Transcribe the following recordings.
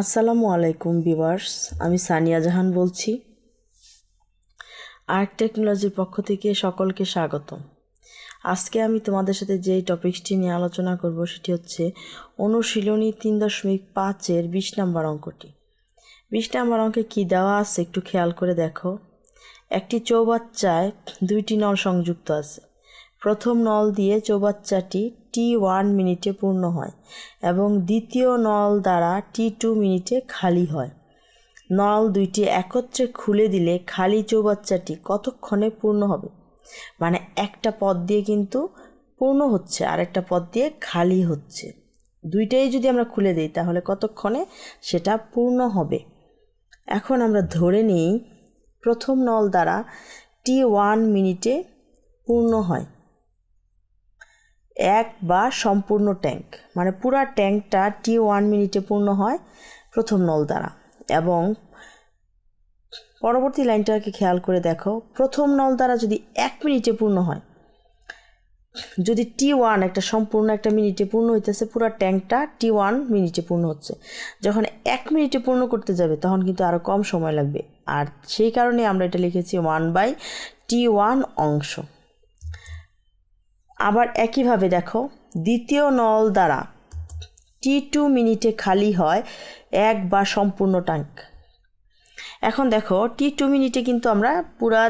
আসসালামু আলাইকুম বিভার্স আমি সানিয়া জাহান বলছি। আর্ট টেকনোলজির পক্ষ থেকে সকলকে স্বাগতম। আজকে আমি তোমাদের সাথে যেই টপিকসটি নিয়ে আলোচনা করব সেটি হচ্ছে অনুশীলনী তিন দশমিক পাঁচের বিশ নম্বর অঙ্কটি। বিশ নম্বর অঙ্কে কী দেওয়া আছে একটু খেয়াল করে দেখো। একটি চৌবাচ্চায় দুইটি নল সংযুক্ত আছে। প্রথম নল দিয়ে চৌবাচ্চাটি টি ওয়ান মিনিটে পূর্ণ হয় এবং দ্বিতীয় নল দ্বারা টি টু মিনিটে খালি হয়। নল দুইটি একত্রে খুলে দিলে খালি চৌবাচ্চাটি কতক্ষণে পূর্ণ হবে? মানে একটা পদ দিয়ে কিন্তু পূর্ণ হচ্ছে আর একটা পথ দিয়ে খালি হচ্ছে। দুইটাই যদি আমরা খুলে দিই, তাহলে কতক্ষণে? সেটা পূর্ণ হবে। এখন আমরা ধরে নিই, প্রথম নল দ্বারা টি ওয়ান মিনিটে পূর্ণ হয়। এক বা সম্পূর্ণ ট্যাঙ্ক। মানে পুরা ট্যাঙ্কটা টি ওয়ান মিনিটে পূর্ণ হয় প্রথম নল দ্বারা। এবং পরবর্তী লাইনটাকে খেয়াল করে দেখো, প্রথম নল দ্বারা যদি এক মিনিটে পূর্ণ হয়, যদি টি ওয়ান একটা সম্পূর্ণ একটা মিনিটে পূর্ণ হইতেছে, পুরো ট্যাঙ্কটা টি ওয়ান মিনিটে পূর্ণ হচ্ছে। যখন এক মিনিটে পূর্ণ করতে যাবে, তখন কিন্তু আরও কম সময় লাগবে। আর সেই কারণে আমরা এটা লিখেছি ওয়ান বাই টি ওয়ান অংশ। আবার একইভাবে দেখো, দ্বিতীয় নল দ্বারা টি টু মিনিটে খালি হয় এক বা সম্পূর্ণ ট্যাঙ্ক এখন দেখো টি টু মিনিটে কিন্তু আমরা পুরা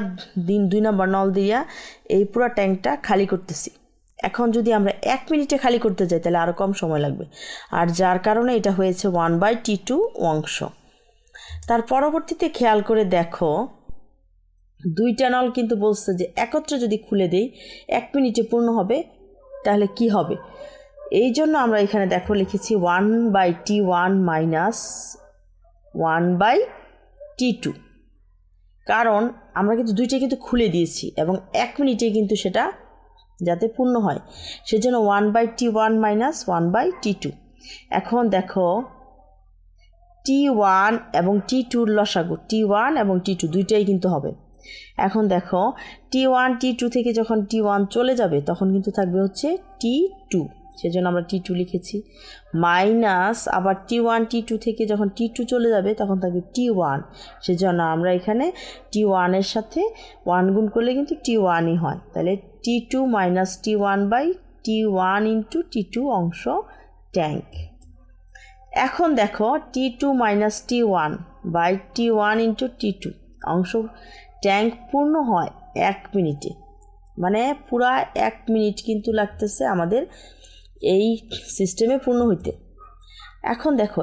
দিন দুই নম্বর নল দিয়া এই পুরা ট্যাঙ্কটা খালি করতেছি। এখন যদি আমরা এক মিনিটে খালি করতে যাই, তাহলে আরও কম সময় লাগবে। আর যার কারণে এটা হয়েছে ওয়ান বাই টি টু অংশ। তার পরবর্তীতে খেয়াল করে দেখো দুইটা নল কিন্তু বলছে যে একত্রে যদি খুলে দেই, এক মিনিটে পূর্ণ হবে, তাহলে কি হবে? এই জন্য আমরা এখানে দেখো লিখেছি one by T one minus one by T two. কারণ আমরা কিন্তু দুইটা কিন্তু খুলে দিয়েছি এবং এক মিনিটে কিন্তু সেটা যাতে পূর্ণ হয়। সেজন্য one by T one minus one by T two. এখন দেখো, টি ওয়ান এবং টি টুর লসাগু, টি ওয়ান এবং টি টু দুইটাই কিন্তু হবে। এখন দেখো টি ওয়ান টি টু থেকে যখন টি ওয়ান চলে যাবে, তখন কিন্তু থাকবে হচ্ছে টি টু সেজন্য আমরা টি টু লিখেছি। মাইনাস আবার টি ওয়ান টি টু থেকে যখন টি টু চলে যাবে, তখন থাকবে টি ওয়ান সেজন্য আমরা এখানে টি ওয়ানের সাথে ওয়ান গুণ করলে কিন্তু টি ওয়ানই হয়। তাহলে T two minus T one by T one into T two অংশ ট্যাঙ্ক এখন দেখো T two minus T one by T one into T two অংশ ট্যাঙ্ক পূর্ণ হয় এক মিনিটে। মানে পুরা এক মিনিট কিন্তু লাগতেছে আমাদের এই সিস্টেমে পূর্ণ হইতে। এখন দেখো,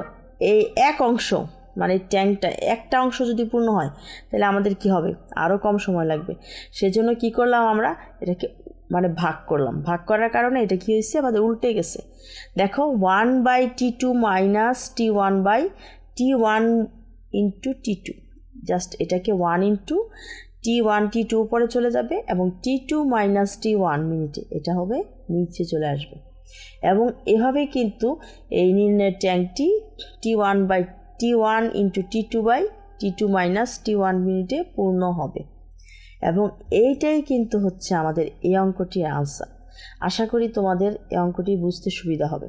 এই এক অংশ মানে ট্যাঙ্কটা, একটা অংশ যদি পূর্ণ হয়, তাহলে আমাদের কি হবে? আরও কম সময় লাগবে। সেজন্য কি করলাম আমরা? এটাকে মানে ভাগ করলাম। ভাগ করার কারণে এটা কী হয়েছে আমাদের উল্টে গেছে। দেখো one by T two minus T one by T one into T two just এটাকে one into T one T two উপরে চলে যাবে এবং T two minus T one মিনিটে এটা হবে নিচে চলে আসবে। এবং এভাবে কিন্তু এই নির্ণয়ের ট্যাঙ্কটি T one by T one into T two by T two minus T one মিনিটে পূর্ণ হবে। এবং এইটাই কিন্তু হচ্ছে আমাদের এই অঙ্কটির আনসার আশা করি তোমাদের এই অঙ্কটি বুঝতে সুবিধা হবে।